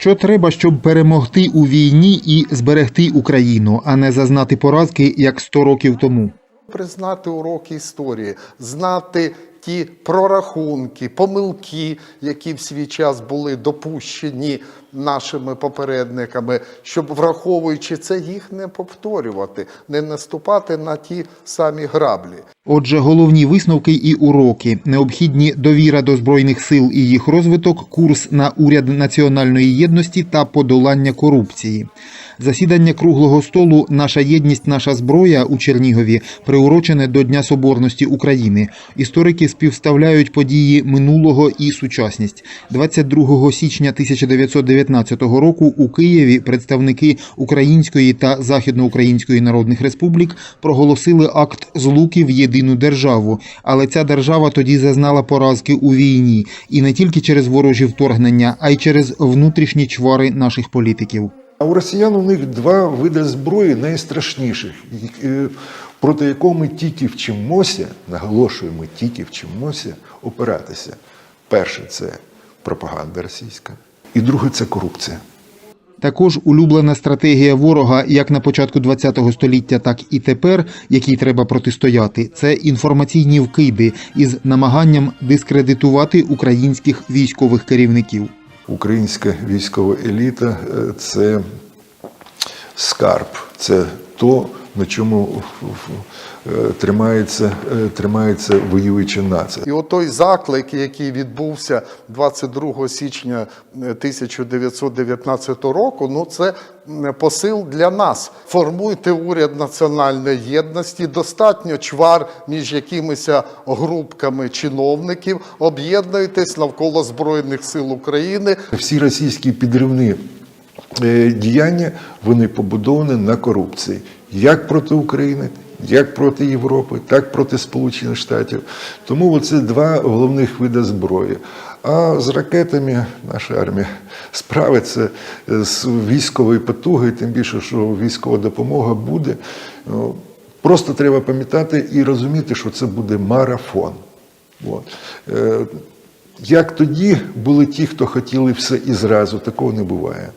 Що треба, щоб перемогти у війні і зберегти Україну, а не зазнати поразки як 100 років тому? Признати уроки історії, знати ті прорахунки, помилки, які в свій час були допущені нашими попередниками, щоб враховуючи це, їх не повторювати, не наступати на ті самі граблі. Отже, головні висновки і уроки, необхідні довіра до збройних сил і їх розвиток, курс на уряд національної єдності та подолання корупції. Засідання круглого столу Наша єдність, наша зброя у Чернігові приурочене до Дня Соборності України. Історики співставляють події минулого і сучасність. 22 січня 1919 року у Києві представники Української та Західноукраїнської народних республік проголосили акт злуки в єдину державу. Але ця держава тоді зазнала поразки у війні і не тільки через ворожі вторгнення, а й через внутрішні чвари наших політиків. А у росіян у них два види зброї найстрашніших, е, проти якого ми тільки вчимося, наголошую, ми тільки вчимося опиратися. Перше це пропаганда російська, і друге це корупція. Також улюблена стратегія ворога як на початку ХХ століття, так і тепер, якій треба протистояти, це інформаційні вкиди із намаганням дискредитувати українських військових керівників. Українська військова еліта е, це скарб, це то, на чому е, тримається, е, тримається воююча нація. І от той заклик, який відбувся 22 січня 1919 року, ну це посил для нас. Формуйте уряд національної єдності, достатньо чвар між якимись групками чиновників, об'єднуйтесь навколо Збройних сил України. Всі російські підривні е, діяння вони побудовані на корупції, як проти України, як проти Європи, так проти Сполучених Штатів. Тому це два головних види зброї. А з ракетами наша армія справиться з військовою потугою, тим більше, що військова допомога буде. Ну, Просто треба пам'ятати і розуміти, що це буде марафон. От. Е, Як тоді були ті, хто хотіли все і зразу, такого не буває.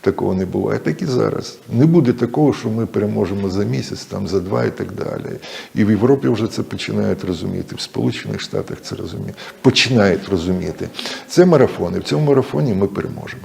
Такого не буває, так і зараз. Не буде такого, що ми переможемо за місяць, там за два і так далі. І в Європі вже це починають розуміти, в Сполучених Штатах це розуміють, починають розуміти. Це марафон, і в цьому марафоні ми переможемо.